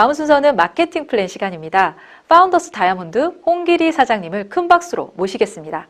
다음 순서는 마케팅 플랜 시간입니다. 파운더스 다이아몬드 홍기리 사장님을 큰 박수로 모시겠습니다.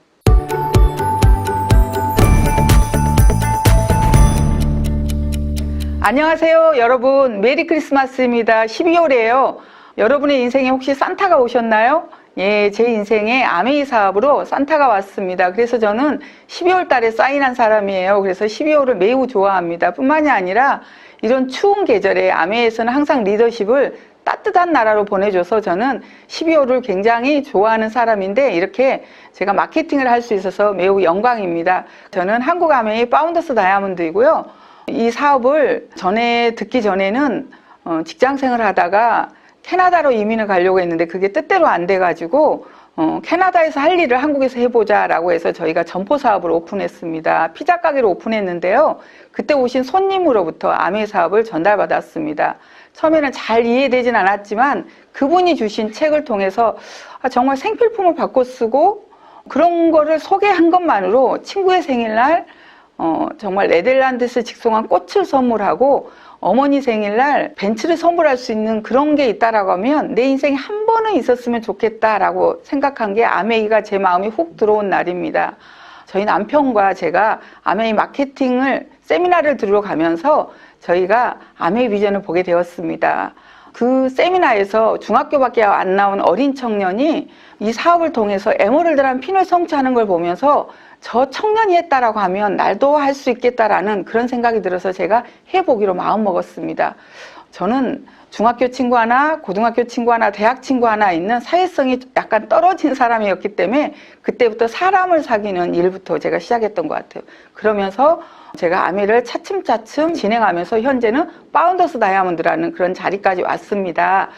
안녕하세요, 여러분. 메리 크리스마스입니다. 12월이에요. 여러분의 인생에 혹시 산타가 오셨나요? 예, 제 인생에 아메이 사업으로 산타가 왔습니다. 그래서 저는 12월 달에 사인한 사람이에요. 그래서 12월을 매우 좋아합니다. 뿐만이 아니라 이런 추운 계절에 아메이에서는 항상 리더십을 따뜻한 나라로 보내줘서 저는 12월을 굉장히 좋아하는 사람인데 이렇게 제가 마케팅을 할 수 있어서 매우 영광입니다. 저는 한국 아메이 파운더스 다이아몬드이고요. 이 사업을 전에 듣기 전에는 어, 직장 생활을 하다가 캐나다로 이민을 가려고 했는데 그게 뜻대로 안 돼가지고 어, 캐나다에서 할 일을 한국에서 해보자라고 해서 저희가 점포 사업을 오픈했습니다. 피자 가게를 오픈했는데요. 그때 오신 손님으로부터 아메 사업을 전달받았습니다. 처음에는 잘 이해되진 않았지만 그분이 주신 책을 통해서 아, 정말 생필품을 바꿔 쓰고 그런 거를 소개한 것만으로 친구의 생일날 어, 정말 네덜란드에서 직송한 꽃을 선물하고 어머니 생일날 벤츠를 선물할 수 있는 그런 게 있다라고 하면 내 인생에 한 번은 있었으면 좋겠다라고 생각한 게 아메이가 제 마음이 훅 들어온 날입니다. 저희 남편과 제가 아메이 마케팅을 세미나를 들으러 가면서 저희가 아메이 비전을 보게 되었습니다. 그 세미나에서 중학교밖에 안 나온 어린 청년이 이 사업을 통해서 에메랄드란 핀을 성취하는 걸 보면서 저 청년이 했다라고 하면 날도 할 수 있겠다라는 그런 생각이 들어서 제가 해보기로 마음 먹었습니다. 저는 중학교 친구 하나, 고등학교 친구 하나, 대학 친구 하나 있는 사회성이 약간 떨어진 사람이었기 때문에 그때부터 사람을 사귀는 일부터 제가 시작했던 것 같아요. 그러면서 제가 아미를 차츰차츰 진행하면서 현재는 파운더스 다이아몬드라는 그런 자리까지 왔습니다.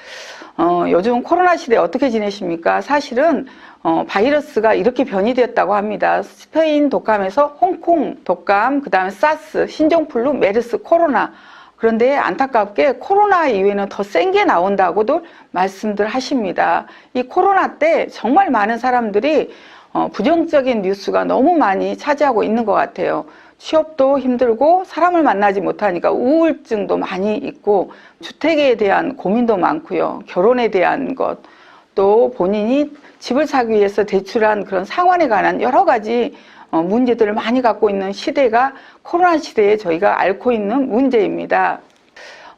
어, 요즘 코로나 시대 어떻게 지내십니까? 사실은 어, 바이러스가 이렇게 변이되었다고 합니다. 스페인 독감에서 홍콩 독감, 그 다음에 사스, 신종플루, 메르스, 코로나. 그런데 안타깝게 코로나 이후에는 더 센 게 나온다고도 말씀들 하십니다. 이 코로나 때 정말 많은 사람들이 어, 부정적인 뉴스가 너무 많이 차지하고 있는 것 같아요. 취업도 힘들고 사람을 만나지 못하니까 우울증도 많이 있고 주택에 대한 고민도 많고요. 결혼에 대한 것, 또 본인이 집을 사기 위해서 대출한 그런 상환에 관한 여러 가지 어, 문제들을 많이 갖고 있는 시대가 코로나 시대에 저희가 앓고 있는 문제입니다.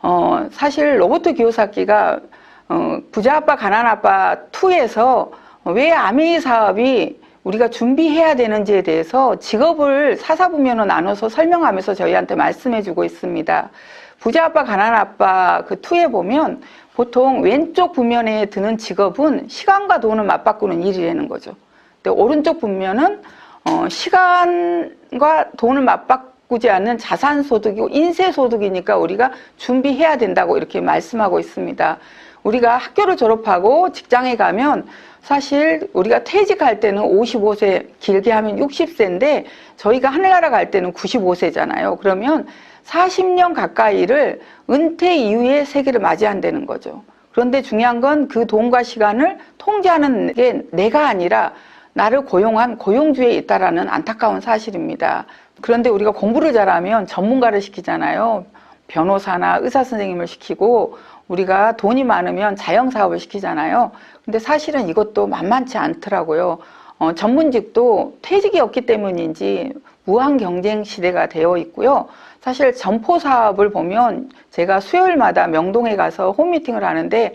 어, 사실 로버트 기요사키가 어, 부자 아빠 가난 아빠 2에서 왜 아메이 사업이 우리가 준비해야 되는지에 대해서 직업을 사사부면으로 나눠서 설명하면서 저희한테 말씀해 주고 있습니다. 부자 아빠 가난 아빠 그 2에 보면 보통 왼쪽 부면에 드는 직업은 시간과 돈을 맞바꾸는 일이라는 거죠. 근데 오른쪽 부면은 어, 시간과 돈을 맞바꾸지 않는 자산 소득이고 인세 소득이니까 우리가 준비해야 된다고 이렇게 말씀하고 있습니다. 우리가 학교를 졸업하고 직장에 가면 사실 우리가 퇴직할 때는 55세 길게 하면 60세인데 저희가 하늘나라 갈 때는 95세잖아요. 그러면 40년 가까이를 은퇴 이후의 세계를 맞이한다는 거죠. 그런데 중요한 건 그 돈과 시간을 통제하는 게 내가 아니라 나를 고용한 고용주에 있다라는 안타까운 사실입니다. 그런데 우리가 공부를 잘하면 전문가를 시키잖아요. 변호사나 의사 선생님을 시키고 우리가 돈이 많으면 자영 사업을 시키잖아요. 근데 사실은 이것도 만만치 않더라고요. 어, 전문직도 퇴직이 없기 때문인지 무한 경쟁 시대가 되어 있고요. 사실 점포 사업을 보면 제가 수요일마다 명동에 가서 홈미팅을 하는데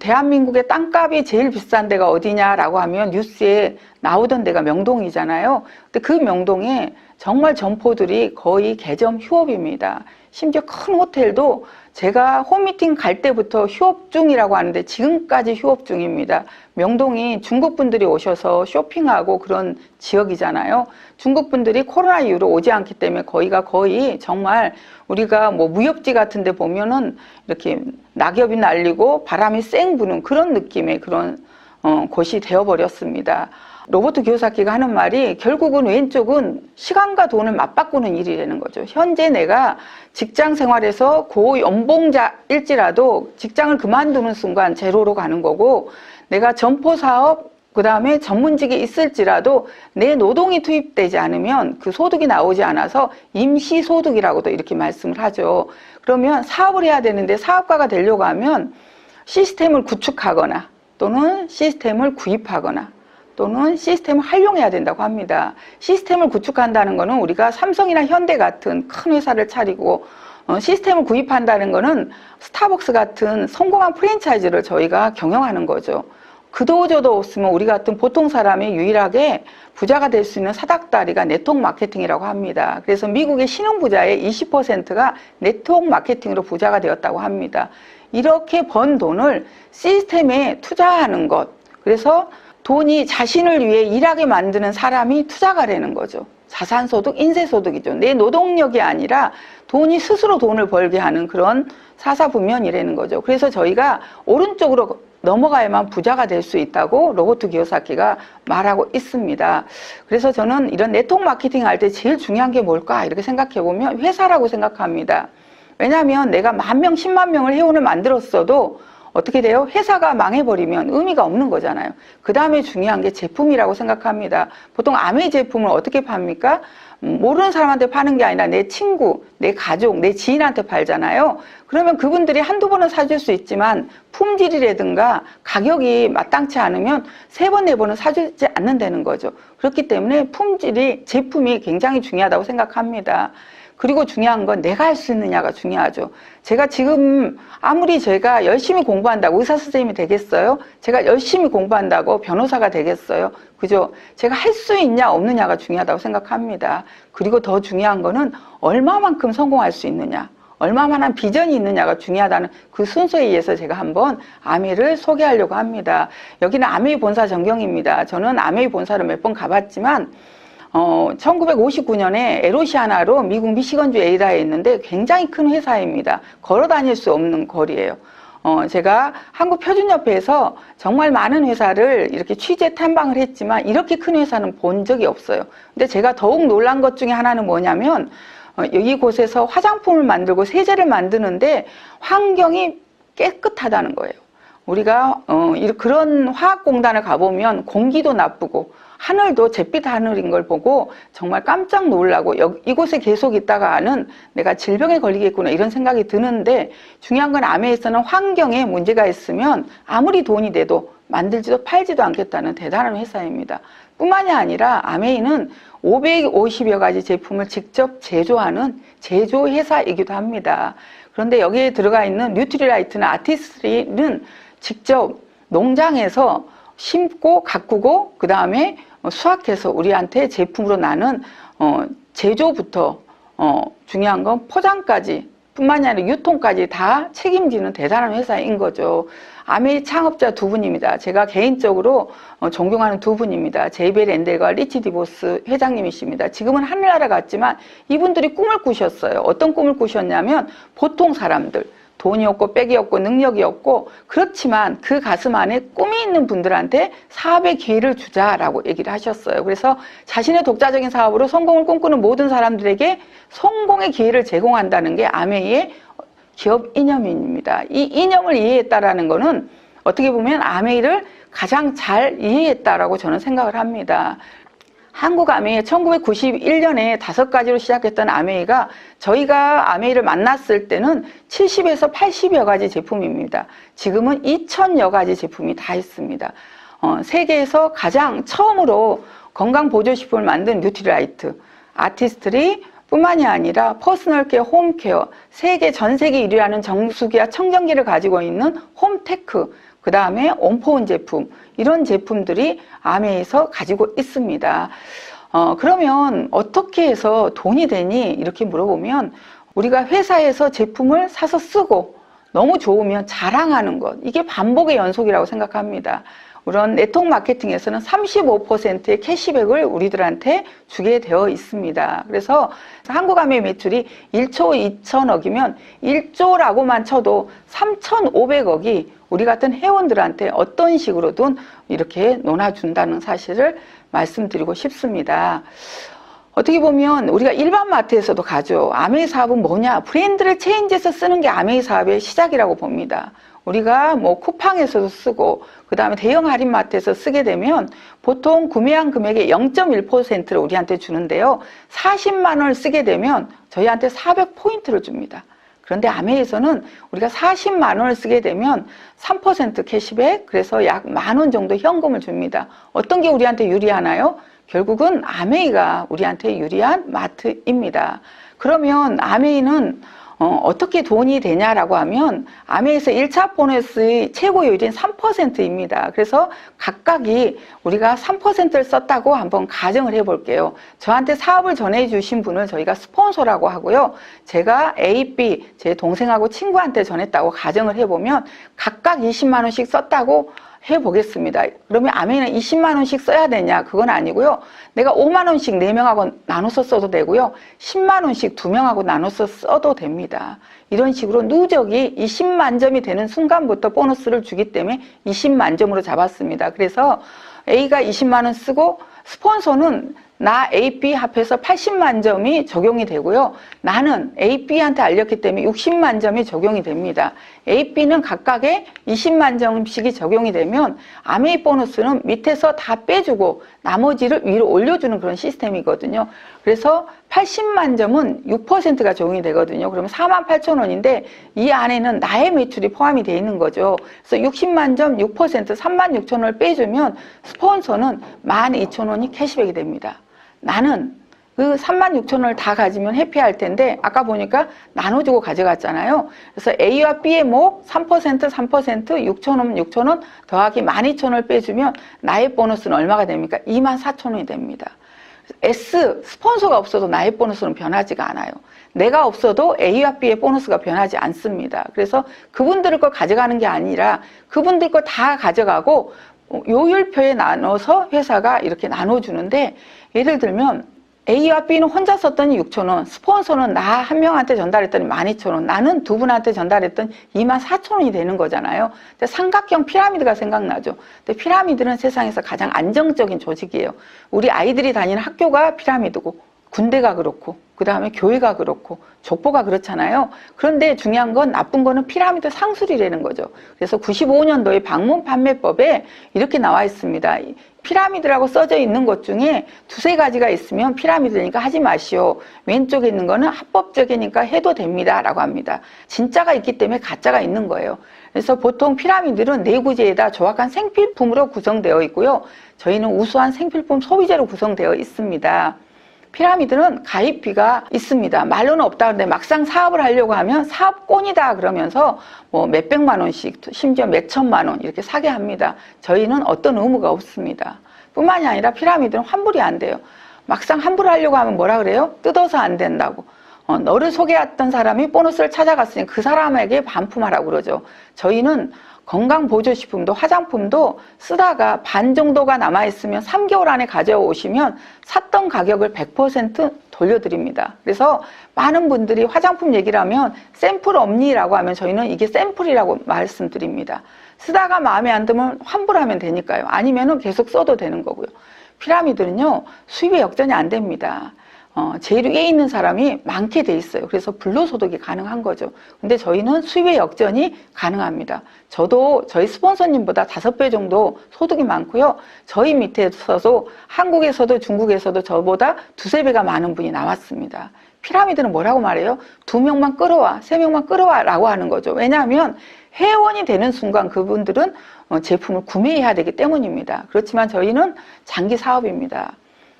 대한민국의 땅값이 제일 비싼 데가 어디냐라고 하면 뉴스에 나오던 데가 명동이잖아요. 근데 그 명동에 정말 점포들이 거의 개점 휴업입니다. 심지어 큰 호텔도 제가 홈미팅 갈 때부터 휴업 중이라고 하는데 지금까지 휴업 중입니다. 명동이 중국 분들이 오셔서 쇼핑하고 그런 지역이잖아요. 중국 분들이 코로나 이후로 오지 않기 때문에 거기가 거의 정말 우리가 뭐 무협지 같은 데 보면은 이렇게 낙엽이 날리고 바람이 쌩 부는 그런 느낌의 그런 어, 곳이 되어버렸습니다. 로버트 기요사키가 하는 말이 결국은 왼쪽은 시간과 돈을 맞바꾸는 일이라는 거죠. 현재 내가 직장 생활에서 고연봉자일지라도 직장을 그만두는 순간 제로로 가는 거고 내가 점포 사업 그 다음에 전문직에 있을지라도 내 노동이 투입되지 않으면 그 소득이 나오지 않아서 임시소득이라고도 이렇게 말씀을 하죠. 그러면 사업을 해야 되는데 사업가가 되려고 하면 시스템을 구축하거나 또는 시스템을 구입하거나 또는 시스템을 활용해야 된다고 합니다. 시스템을 구축한다는 것은 우리가 삼성이나 현대 같은 큰 회사를 차리고 어, 시스템을 구입한다는 것은 스타벅스 같은 성공한 프랜차이즈를 저희가 경영하는 거죠. 그도저도 없으면 우리 같은 보통 사람이 유일하게 부자가 될 수 있는 사닥다리가 네트워크 마케팅이라고 합니다. 그래서 미국의 신흥 부자의 20%가 네트워크 마케팅으로 부자가 되었다고 합니다. 이렇게 번 돈을 시스템에 투자하는 것. 그래서 돈이 자신을 위해 일하게 만드는 사람이 투자가 되는 거죠. 자산소득, 인세소득이죠. 내 노동력이 아니라 돈이 스스로 돈을 벌게 하는 그런 사사분면이라는 거죠. 그래서 저희가 오른쪽으로 넘어가야만 부자가 될 수 있다고 로버트 기요사키가 말하고 있습니다. 그래서 저는 이런 네트워크 마케팅 할 때 제일 중요한 게 뭘까 이렇게 생각해 보면 회사라고 생각합니다. 왜냐하면 내가 만 명, 십만 명을 회원을 만들었어도 어떻게 돼요? 회사가 망해버리면 의미가 없는 거잖아요. 그 다음에 중요한 게 제품이라고 생각합니다. 보통 아메 제품을 어떻게 팝니까? 음, 모르는 사람한테 파는 게 아니라 내 친구, 내 가족, 내 지인한테 팔잖아요. 그러면 그분들이 한두 번은 사줄 수 있지만 품질이라든가 가격이 마땅치 않으면 세 번, 네 번은 사주지 않는다는 거죠. 그렇기 때문에 품질이, 제품이 굉장히 중요하다고 생각합니다. 그리고 중요한 건 내가 할 수 있느냐가 중요하죠. 제가 지금 아무리 제가 열심히 공부한다고 의사 선생님이 되겠어요? 제가 열심히 공부한다고 변호사가 되겠어요? 그죠? 제가 할 수 있냐 없느냐가 중요하다고 생각합니다. 그리고 더 중요한 거는 얼마만큼 성공할 수 있느냐. 얼마만한 비전이 있느냐가 중요하다는 그 순서에 의해서 제가 한번 아메이를 소개하려고 합니다. 여기는 아메이 본사 전경입니다. 저는 아메이 본사를 몇 번 가봤지만 어, 1959년에 에로시아나로 미국 미시건주 에이다에 있는데 굉장히 큰 회사입니다. 걸어 다닐 수 없는 거리예요. 어, 제가 한국표준협회에서 정말 많은 회사를 이렇게 취재 탐방을 했지만 이렇게 큰 회사는 본 적이 없어요. 근데 제가 더욱 놀란 것 중에 하나는 뭐냐면 어, 여기 곳에서 화장품을 만들고 세제를 만드는데 환경이 깨끗하다는 거예요. 우리가 어, 이- 그런 화학공단을 가보면 공기도 나쁘고 하늘도 잿빛 하늘인 걸 보고 정말 깜짝 놀라고 여- 이곳에 계속 있다가는 내가 질병에 걸리겠구나 이런 생각이 드는데 중요한 건 암에서는 환경에 문제가 있으면 아무리 돈이 돼도 만들지도 팔지도 않겠다는 대단한 회사입니다. 뿐만이 아니라 아메이는 550여 가지 제품을 직접 제조하는 제조 회사이기도 합니다. 그런데 여기에 들어가 있는 뉴트리라이트나 아티스트리는 직접 농장에서 심고 가꾸고 그 다음에 수확해서 우리한테 제품으로 나는 어, 제조부터 어, 중요한 건 포장까지 뿐만이 아니라 유통까지 다 책임지는 대단한 회사인 거죠. 아메이 창업자 두 분입니다. 제가 개인적으로 어, 존경하는 두 분입니다. 제이벨 앤델과 리치 디보스 회장님이십니다. 지금은 하늘나라 갔지만 이분들이 꿈을 꾸셨어요. 어떤 꿈을 꾸셨냐면 보통 사람들 돈이 없고 빽이 없고 능력이 없고 그렇지만 그 가슴 안에 꿈이 있는 분들한테 사업의 기회를 주자라고 얘기를 하셨어요. 그래서 자신의 독자적인 사업으로 성공을 꿈꾸는 모든 사람들에게 성공의 기회를 제공한다는 게 아메이의 기업 이념입니다. 이 이념을 이해했다라는 거는 어떻게 보면 아메이를 가장 잘 이해했다라고 저는 생각을 합니다. 한국 아메이 1991년에 다섯 가지로 시작했던 아메이가 저희가 아메이를 만났을 때는 70에서 80여 가지 제품입니다. 지금은 2천여 가지 제품이 다 있습니다. 어, 세계에서 가장 처음으로 건강 보조식품을 만든 뉴트리라이트, 아티스트리 뿐만이 아니라 퍼스널 케어, 홈케어, 세계 전 세계 1위라는 정수기와 청정기를 가지고 있는 홈테크, 그 다음에 온포온 제품 이런 제품들이 아메에서 가지고 있습니다. 어, 그러면 어떻게 해서 돈이 되니 이렇게 물어보면 우리가 회사에서 제품을 사서 쓰고 너무 좋으면 자랑하는 것 이게 반복의 연속이라고 생각합니다. 우선 네트워크 마케팅에서는 35%의 캐시백을 우리들한테 주게 되어 있습니다. 그래서 한국아메 매출이 1초 2천억이면 1조라고만 쳐도 3,500억이 우리 같은 회원들한테 어떤 식으로든 이렇게 논아준다는 사실을 말씀드리고 싶습니다. 어떻게 보면 우리가 일반 마트에서도 가죠. 아메이 사업은 뭐냐? 브랜드를 체인지해서 쓰는 게 아메이 사업의 시작이라고 봅니다. 우리가 뭐 쿠팡에서도 쓰고 그 다음에 대형 할인 마트에서 쓰게 되면 보통 구매한 금액의 0.1%를 우리한테 주는데요. 40만 원을 쓰게 되면 저희한테 400포인트를 줍니다. 그런데 아메에서는 우리가 40만 원을 쓰게 되면 3% 캐시백, 그래서 약 만 원 정도 현금을 줍니다. 어떤 게 우리한테 유리하나요? 결국은 아메이가 우리한테 유리한 마트입니다. 그러면 아메이는 어, 떻게 돈이 되냐라고 하면 아메에서 1차 보너스의 최고율인 3%입니다. 그래서 각각이 우리가 3%를 썼다고 한번 가정을 해볼게요. 저한테 사업을 전해주신 분을 저희가 스폰서라고 하고요. 제가 A, B, 제 동생하고 친구한테 전했다고 가정을 해보면 각각 20만 원씩 썼다고 해보겠습니다. 그러면 아메이는 20만 원씩 써야 되냐? 그건 아니고요. 내가 5만 원씩 4명하고 나눠서 써도 되고요. 10만 원씩 2명하고 나눠서 써도 됩니다. 이런 식으로 누적이 20만 점이 되는 순간부터 보너스를 주기 때문에 20만 점으로 잡았습니다. 그래서 A가 20만 원 쓰고 스폰서는 나 A, B 합해서 80만 점이 적용이 되고요. 나는 A, B한테 알렸기 때문에 60만 점이 적용이 됩니다. A, B는 각각의 20만 점씩이 적용이 되면 아메이 보너스는 밑에서 다 빼주고 나머지를 위로 올려주는 그런 시스템이거든요. 그래서 80만 점은 6%가 적용이 되거든요. 그러면 4만 8천 원인데 이 안에는 나의 매출이 포함이 되어 있는 거죠. 그래서 60만 점 6% 3만 6천 원을 빼주면 스폰서는 1만 2천 원이 캐시백이 됩니다. 나는 그 3만 6천 원을 다 가지면 해피할 텐데 아까 보니까 나눠주고 가져갔잖아요. 그래서 A와 B의 목3% 3% 6천 원 6천 원 더하기 1만 2천 원을 빼주면 나의 보너스는 얼마가 됩니까? 2만 4천 원이 됩니다. S 스폰서가 없어도 나의 보너스는 변하지가 않아요. 내가 없어도 A와 B의 보너스가 변하지 않습니다. 그래서 그분들 걸 가져가는 게 아니라 그분들 걸 다 가져가고 요율표에 나눠서 회사가 이렇게 나눠주는데 예를 들면 A와 B는 혼자 썼더니 6천 원, 스폰서는 나 한 명한테 전달했더니 12,000원, 나는 두 분한테 전달했더니 24,000원이 되는 거잖아요. 근데 삼각형 피라미드가 생각나죠. 근데 피라미드는 세상에서 가장 안정적인 조직이에요. 우리 아이들이 다니는 학교가 피라미드고 군대가 그렇고 그 다음에 교회가 그렇고 족보가 그렇잖아요. 그런데 중요한 건 나쁜 거는 피라미드 상술이라는 거죠. 그래서 95년도에 방문 판매법에 이렇게 나와 있습니다. 피라미드라고 써져 있는 것 중에 두세 가지가 있으면 피라미드니까 하지 마시오. 왼쪽에 있는 거는 합법적이니까 해도 됩니다. 라고 합니다. 진짜가 있기 때문에 가짜가 있는 거예요. 그래서 보통 피라미드는 네 구제에다 조악한 생필품으로 구성되어 있고요. 저희는 우수한 생필품 소비재로 구성되어 있습니다. 피라미드는 가입비가 있습니다. 말로는 없다 그러는데 막상 사업을 하려고 하면 사업권이다 그러면서 뭐 몇백만 원씩 심지어 몇천만 원 이렇게 사게 합니다. 저희는 어떤 의무가 없습니다. 뿐만이 아니라 피라미드는 환불이 안 돼요. 막상 환불하려고 하면 뭐라 그래요? 뜯어서 안 된다고. 어, 너를 소개했던 사람이 보너스를 찾아갔으니 그 사람에게 반품하라고 그러죠. 저희는 건강보조식품도 화장품도 쓰다가 반 정도가 남아있으면 3개월 안에 가져오시면 샀던 가격을 100% 돌려드립니다. 그래서 많은 분들이 화장품 얘기를 하면 샘플 없니라고 하면 저희는 이게 샘플이라고 말씀드립니다. 쓰다가 마음에 안 들면 환불하면 되니까요. 아니면은 계속 써도 되는 거고요. 피라미드는요, 수입의 역전이 안 됩니다. 어, 제일 위에 있는 사람이 많게 돼 있어요. 그래서 불로소득이 가능한 거죠. 근데 저희는 수입의 역전이 가능합니다. 저도 저희 스폰서님보다 다섯 배 정도 소득이 많고요. 저희 밑에서도 한국에서도 중국에서도 저보다 두세 배가 많은 분이 나왔습니다. 피라미드는 뭐라고 말해요? 두 명만 끌어와, 세 명만 끌어와 라고 하는 거죠. 왜냐하면 회원이 되는 순간 그분들은 어, 제품을 구매해야 되기 때문입니다. 그렇지만 저희는 장기 사업입니다.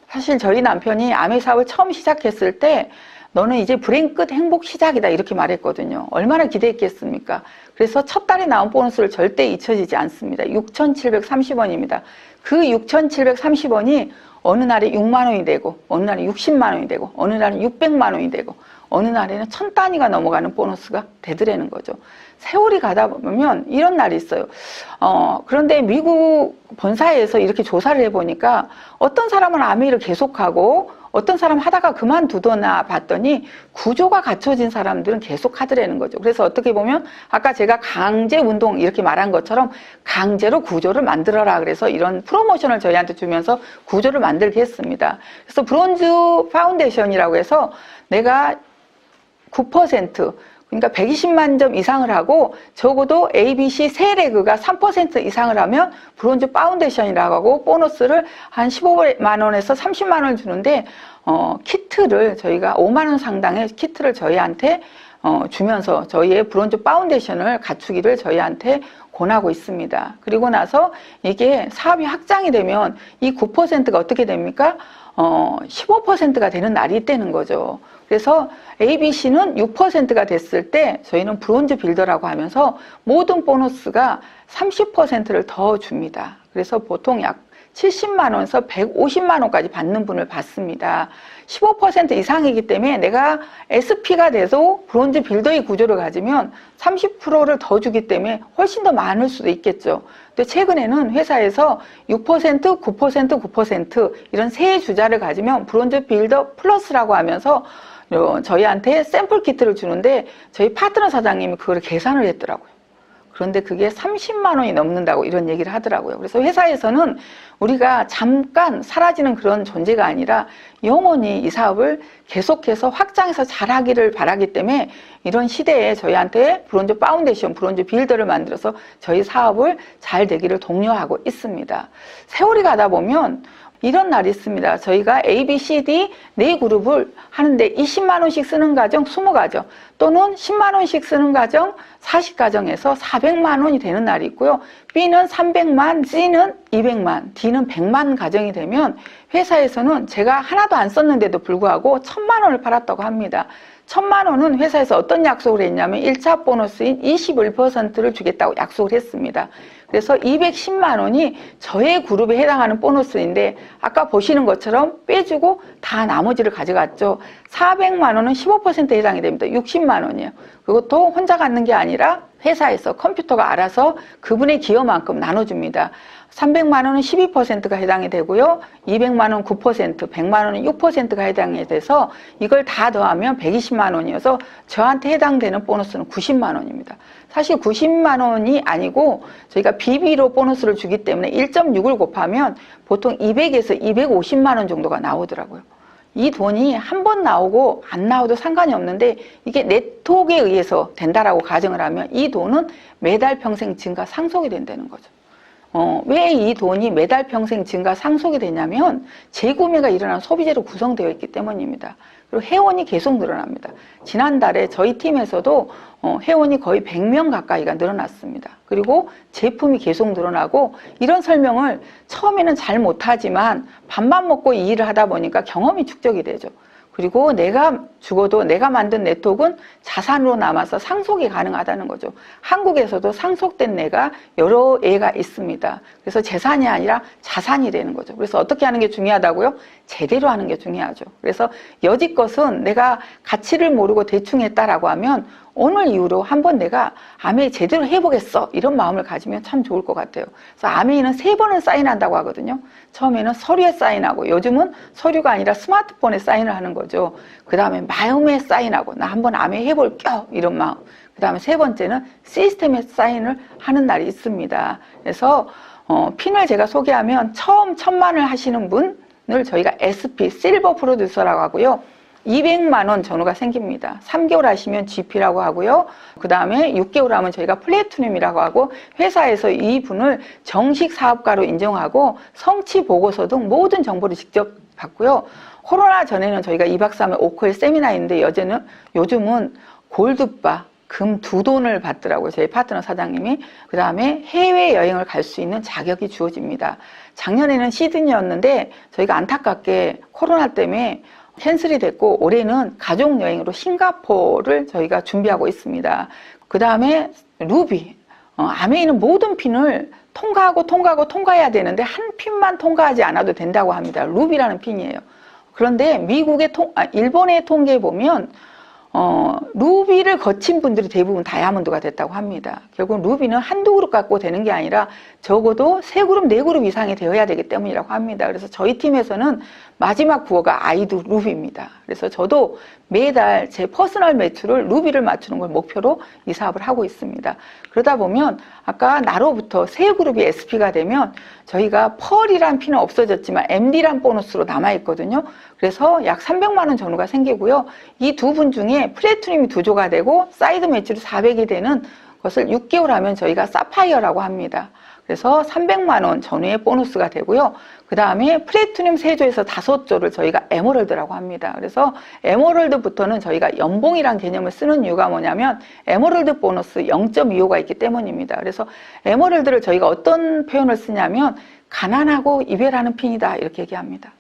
사실 저희 남편이 아메 사업을 처음 시작했을 때 너는 이제 불행 끝 행복 시작이다 이렇게 말했거든요. 얼마나 기대했겠습니까? 그래서 첫 달에 나온 보너스를 절대 잊혀지지 않습니다. 6,730원입니다. 그 6,730원이 어느 날에 6만 원이 되고 어느 날에 60만 원이 되고 어느 날에 600만 원이 되고 어느 날에는 천 단위가 넘어가는 보너스가 되더라는 거죠. 세월이 가다 보면 이런 날이 있어요. 어, 그런데 미국 본사에서 이렇게 조사를 해보니까 어떤 사람은 아메이를 계속하고 어떤 사람 하다가 그만두거나 봤더니 구조가 갖춰진 사람들은 계속 하더라는 거죠. 그래서 어떻게 보면 아까 제가 강제 운동 이렇게 말한 것처럼 강제로 구조를 만들어라 그래서 이런 프로모션을 저희한테 주면서 구조를 만들게 했습니다. 그래서 브론즈 파운데이션이라고 해서 내가 9% 그러니까 120만 점 이상을 하고 적어도 ABC 세 레그가 3% 이상을 하면 브론즈 파운데이션이라고 하고 보너스를 한 15만 원에서 30만 원을 주는데 어, 키트를 저희가 5만 원 상당의 키트를 저희한테 어, 주면서 저희의 브론즈 파운데이션을 갖추기를 저희한테 권하고 있습니다. 그리고 나서 이게 사업이 확장이 되면 이 9%가 어떻게 됩니까? 어, 15%가 되는 날이 있다는 거죠. 그래서 ABC는 6%가 됐을 때 저희는 브론즈 빌더라고 하면서 모든 보너스가 30%를 더 줍니다. 그래서 보통 약 70만 원에서 150만 원까지 받는 분을 받습니다. 15% 이상이기 때문에 내가 SP가 돼서 브론즈 빌더의 구조를 가지면 30%를 더 주기 때문에 훨씬 더 많을 수도 있겠죠. 근데 최근에는 회사에서 6%, 9%, 9% 이런 세 주자를 가지면 브론즈 빌더 플러스라고 하면서 어, 저희한테 샘플 키트를 주는데 저희 파트너 사장님이 그걸 계산을 했더라고요. 그런데 그게 30만 원이 넘는다고 이런 얘기를 하더라고요. 그래서 회사에서는 우리가 잠깐 사라지는 그런 존재가 아니라 영원히 이 사업을 계속해서 확장해서 잘하기를 바라기 때문에 이런 시대에 저희한테 브론즈 파운데이션, 브론즈 빌더를 만들어서 저희 사업을 잘 되기를 독려하고 있습니다. 세월이 가다 보면 이런 날이 있습니다. 저희가 A, B, C, D 네 그룹을 하는데 20만 원씩 쓰는 가정 20가정 또는 10만 원씩 쓰는 가정 40가정에서 400만 원이 되는 날이 있고요. B는 300만, C는 200만, D는 100만 가정이 되면 회사에서는 제가 하나도 안 썼는데도 불구하고 1000만 원을 팔았다고 합니다. 천만 원은 회사에서 어떤 약속을 했냐면 1차 보너스인 21%를 주겠다고 약속을 했습니다. 그래서 210만 원이 저의 그룹에 해당하는 보너스인데 아까 보시는 것처럼 빼주고 다 나머지를 가져갔죠. 400만 원은 15%에 해당이 됩니다. 60만 원이에요. 그것도 혼자 갖는 게 아니라 회사에서 컴퓨터가 알아서 그분의 기여만큼 나눠줍니다. 300만 원은 12%가 해당이 되고요. 200만 원 9%, 100만 원은 6%가 해당이 돼서 이걸 다 더하면 120만 원이어서 저한테 해당되는 보너스는 90만 원입니다. 사실 90만 원이 아니고 저희가 비비로 보너스를 주기 때문에 1.6을 곱하면 보통 200에서 250만 원 정도가 나오더라고요. 이 돈이 한 번 나오고 안 나오도 상관이 없는데 이게 네트워크에 의해서 된다라고 가정을 하면 이 돈은 매달 평생 증가 상속이 된다는 거죠. 어, 왜 이 돈이 매달 평생 증가 상속이 되냐면 재구매가 일어난 소비재로 구성되어 있기 때문입니다. 그리고 회원이 계속 늘어납니다. 지난달에 저희 팀에서도 어, 회원이 거의 100명 가까이가 늘어났습니다. 그리고 제품이 계속 늘어나고 이런 설명을 처음에는 잘 못하지만 밥만 먹고 이 일을 하다 보니까 경험이 축적이 되죠. 그리고 내가 죽어도 내가 만든 네트워크는 자산으로 남아서 상속이 가능하다는 거죠. 한국에서도 상속된 내가 여러 애가 있습니다. 그래서 재산이 아니라 자산이 되는 거죠. 그래서 어떻게 하는 게 중요하다고요? 제대로 하는 게 중요하죠. 그래서 여지껏은 내가 가치를 모르고 대충 했다라고 하면 오늘 이후로 한번 내가 아메이 제대로 해보겠어 이런 마음을 가지면 참 좋을 것 같아요. 그래서 아메이는 세 번은 사인한다고 하거든요. 처음에는 서류에 사인하고 요즘은 서류가 아니라 스마트폰에 사인을 하는 거죠. 그 다음에 마음에 사인하고 나 한번 아메이 해볼게요 이런 마음. 그 다음에 세 번째는 시스템에 사인을 하는 날이 있습니다. 그래서 어, 핀을 제가 소개하면 처음 천만을 하시는 분 을 저희가 SP 실버 프로듀서라고 하고요. 200만 원 전후가 생깁니다. 3개월 하시면 GP라고 하고요. 그 다음에 6개월 하면 저희가 플래티늄이라고 하고 회사에서 이 분을 정식 사업가로 인정하고 성취 보고서 등 모든 정보를 직접 받고요. 코로나 전에는 저희가 2박 3일 오컬 세미나인데 여제는 요즘은 골드바 금 두 돈을 받더라고요. 저희 파트너 사장님이. 그 다음에 해외여행을 갈 수 있는 자격이 주어집니다. 작년에는 시드니였는데 저희가 안타깝게 코로나 때문에 캔슬이 됐고 올해는 가족 여행으로 싱가포르를 저희가 준비하고 있습니다. 그 다음에 루비 어, 아메이는 모든 핀을 통과하고 통과하고 통과해야 되는데 한 핀만 통과하지 않아도 된다고 합니다. 루비라는 핀이에요. 그런데 미국의 통, 아, 일본의 통계에 보면 어, 루비를 거친 분들이 대부분 다이아몬드가 됐다고 합니다. 결국 루비는 한두 그룹 갖고 되는 게 아니라 적어도 세 그룹, 네 그룹 이상이 되어야 되기 때문이라고 합니다. 그래서 저희 팀에서는 마지막 부호가 아이도 루비입니다. 그래서 저도 매달 제 퍼스널 매출을 루비를 맞추는 걸 목표로 이 사업을 하고 있습니다. 그러다 보면 아까 나로부터 세 그룹이 SP가 되면 저희가 펄이란 피는 없어졌지만 MD란 보너스로 남아있거든요. 그래서 약 300만 원 전후가 생기고요. 이 두 분 중에 플래티늄이 두 조가 되고 사이드 매출이 400이 되는 것을 6개월 하면 저희가 사파이어라고 합니다. 그래서 300만 원 전후의 보너스가 되고요. 그 다음에 플래티늄 3조에서 5조를 저희가 에메랄드라고 합니다. 그래서 에메랄드부터는 저희가 연봉이란 개념을 쓰는 이유가 뭐냐면 에메랄드 보너스 0.25가 있기 때문입니다. 그래서 에메랄드를 저희가 어떤 표현을 쓰냐면 가난하고 이별하는 핀이다 이렇게 얘기합니다.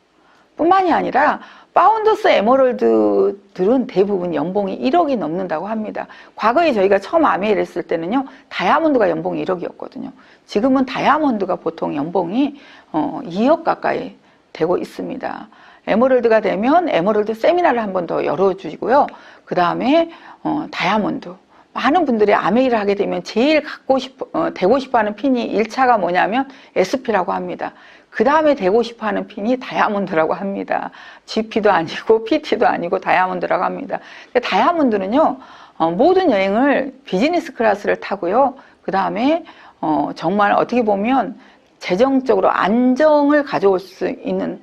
뿐만이 아니라 파운더스 에메랄드들은 대부분 연봉이 1억이 넘는다고 합니다. 과거에 저희가 처음 아메이를 했을 때는요, 다이아몬드가 연봉이 1억이었거든요. 지금은 다이아몬드가 보통 연봉이 어, 2억 가까이 되고 있습니다. 에메랄드가 되면 에메랄드 세미나를 한 번 더 열어주고요. 그 다음에 어, 다이아몬드. 많은 분들이 아메이를 하게 되면 제일 갖고 싶어, 어, 되고 싶어 하는 핀이 1차가 뭐냐면 SP라고 합니다. 그 다음에 되고 싶어 하는 핀이 다이아몬드라고 합니다. GP도 아니고 PT도 아니고 다이아몬드라고 합니다. 근데 다이아몬드는요, 어, 모든 여행을 비즈니스 클래스를 타고요. 그 다음에 어, 정말 어떻게 보면 재정적으로 안정을 가져올 수 있는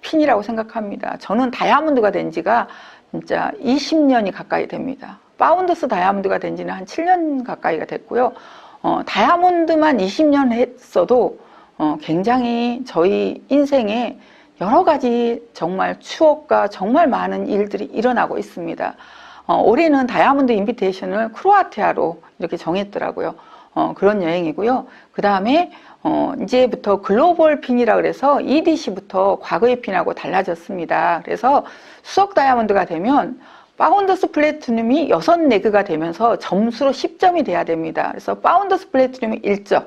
핀이라고 생각합니다. 저는 다이아몬드가 된 지가 진짜 20년이 가까이 됩니다. 파운더스 다이아몬드가 된 지는 한 7년 가까이가 됐고요. 어, 다이아몬드만 20년 했어도 어, 굉장히 저희 인생에 여러 가지 정말 추억과 정말 많은 일들이 일어나고 있습니다. 어, 올해는 다이아몬드 인비테이션을 크로아티아로 이렇게 정했더라고요. 어, 그런 여행이고요. 그 다음에 어, 이제부터 글로벌 핀이라 그래서 EDC부터 과거의 핀하고 달라졌습니다. 그래서 수석 다이아몬드가 되면 파운더스 플래티늄이 6레그가 되면서 점수로 10점이 돼야 됩니다. 그래서 파운더스 플래티늄이 1점,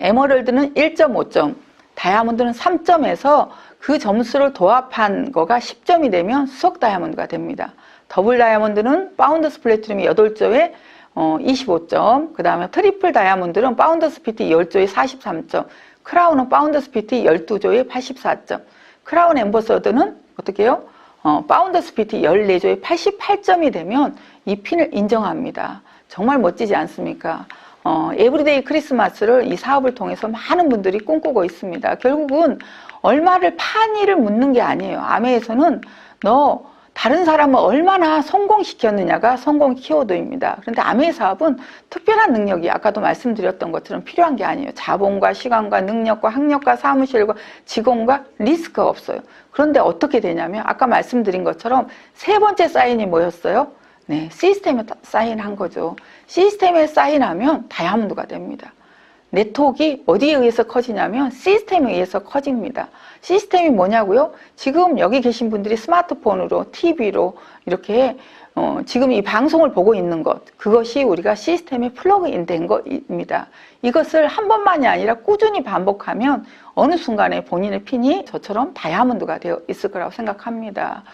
에머럴드는 1.5점, 다이아몬드는 3점에서 그 점수를 도합한 거가 10점이 되면 수석 다이아몬드가 됩니다. 더블 다이아몬드는 파운더스 플래티늄이 8조에 어, 25점, 그 다음에 트리플 다이아몬드는 파운더스 PT 10조에 43점, 크라운은 파운더스 PT 12조에 84점, 크라운 엠버서드는 어떻게 해요? 어, 파운더스 PT 14조에 88점이 되면 이 핀을 인정합니다. 정말 멋지지 않습니까? 어, 에브리데이 크리스마스를 이 사업을 통해서 많은 분들이 꿈꾸고 있습니다. 결국은 얼마를 판이를 묻는 게 아니에요. 아메에서는 너 다른 사람을 얼마나 성공시켰느냐가 성공 키워드입니다. 그런데 아메 사업은 특별한 능력이 아까도 말씀드렸던 것처럼 필요한 게 아니에요. 자본과 시간과 능력과 학력과 사무실과 직원과 리스크가 없어요. 그런데 어떻게 되냐면 아까 말씀드린 것처럼 세 번째 사인이 뭐였어요? 네, 시스템에 사인한 거죠. 시스템에 사인하면 다이아몬드가 됩니다. 네트워크가 어디에 의해서 커지냐면 시스템에 의해서 커집니다. 시스템이 뭐냐고요? 지금 여기 계신 분들이 스마트폰으로, TV로 이렇게 어, 지금 이 방송을 보고 있는 것, 그것이 우리가 시스템에 플러그인 된 것입니다. 이것을 한 번만이 아니라 꾸준히 반복하면 어느 순간에 본인의 핀이 저처럼 다이아몬드가 되어 있을 거라고 생각합니다.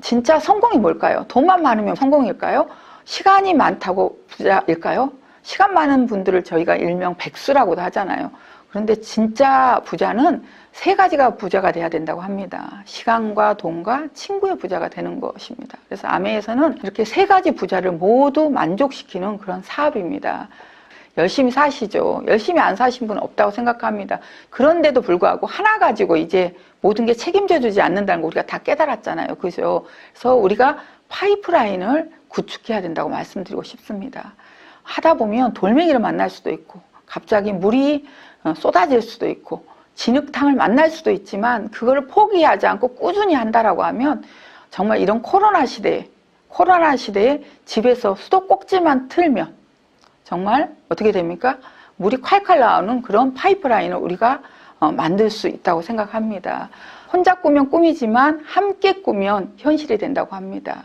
진짜 성공이 뭘까요? 돈만 많으면 성공일까요? 시간이 많다고 부자일까요? 시간 많은 분들을 저희가 일명 백수라고도 하잖아요. 그런데 진짜 부자는 세 가지가 부자가 돼야 된다고 합니다. 시간과 돈과 친구의 부자가 되는 것입니다. 그래서 아메에서는 이렇게 세 가지 부자를 모두 만족시키는 그런 사업입니다. 열심히 사시죠. 열심히 안 사신 분은 없다고 생각합니다. 그런데도 불구하고 하나 가지고 이제 모든 게 책임져 주지 않는다는 거 우리가 다 깨달았잖아요. 그죠? 그래서 우리가 파이프라인을 구축해야 된다고 말씀드리고 싶습니다. 하다 보면 돌멩이를 만날 수도 있고 갑자기 물이 어, 쏟아질 수도 있고 진흙탕을 만날 수도 있지만 그걸 포기하지 않고 꾸준히 한다라고 하면 정말 이런 코로나 시대에 코로나 시대에 집에서 수도꼭지만 틀면 정말 어떻게 됩니까? 물이 콸콸 나오는 그런 파이프라인을 우리가 어, 만들 수 있다고 생각합니다. 혼자 꾸면 꿈이지만 함께 꾸면 현실이 된다고 합니다.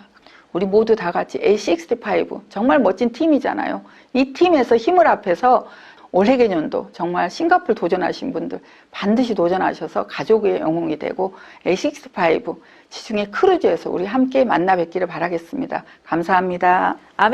우리 모두 다 같이 A65 정말 멋진 팀이잖아요. 이 팀에서 힘을 합해서 올해 개년도 정말 싱가폴 도전하신 분들 반드시 도전하셔서 가족의 영웅이 되고 A65 지중해 크루즈에서 우리 함께 만나 뵙기를 바라겠습니다. 감사합니다.